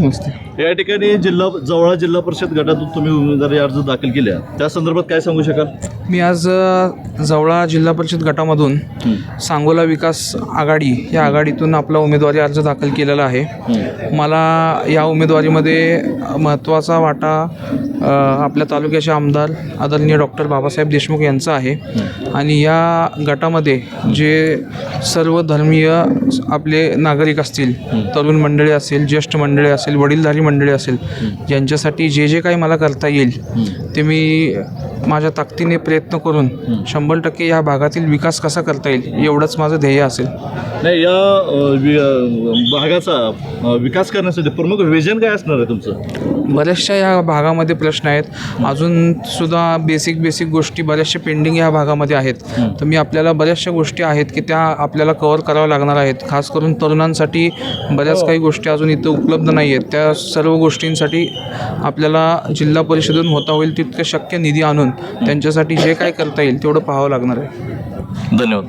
नसते या ठिकाणी जिल्हा जवळा जिल्हा परिषद गटातून तुम्ही उमेदवारी अर्ज दाखल केल्या. त्या संदर्भात काय सांगू शकाल? मी आज जवळा जिल्हा परिषद गटामधून सांगोला विकास आघाडी या आघाडीतून आपला उमेदवारी अर्ज दाखल केलेला आहे. मला या उमेदवारीमध्ये महत्त्वाचा वाटा आपल्या तालुक्याचे आमदार आदरणीय डॉक्टर बाबासाहेब देशमुख यांचा आहे. आणि या गटामध्ये जे सर्व धर्मीय आपले नागरिक असतील तरुण मंडळी असेल ज्येष्ठ मंडळी असेल वडीलधारी मंडळी असेल ज्यांच्यासाठी जे जे काही मला करता येईल ते मी माझ्या ताकदीने प्रयत्न करून शंभर टक्के या भागातील विकास कसा करता येईल एवढंच माझं ध्येय असेल. नाही या वि- भागाचा विकास करण्यासाठी प्रमुख विजन काय असणार आहे तुमचं? बऱ्याचशा या भागामध्ये प्रश्न आहेत. अजून सुद्धा बेसिक बेसिक गोष्टी बऱ्याचशा पेंडिंग या भागामध्ये आहेत. तर मी आपल्याला बऱ्याचशा गोष्टी आहेत की त्या आपल्याला कवर कराव्या लागणार आहेत. खास करून तरुणांसाठी बऱ्याच काही गोष्टी अजून इथं उपलब्ध नाही आहेत. त्या सर्व गोष्टींसाठी आपल्याला जिल्हा परिषदेतून होता होईल तितकं शक्य निधी आणून त्यांच्यासाठी जे काय करता येईल तेवढं पाहावं लागणार आहे. धन्यवाद.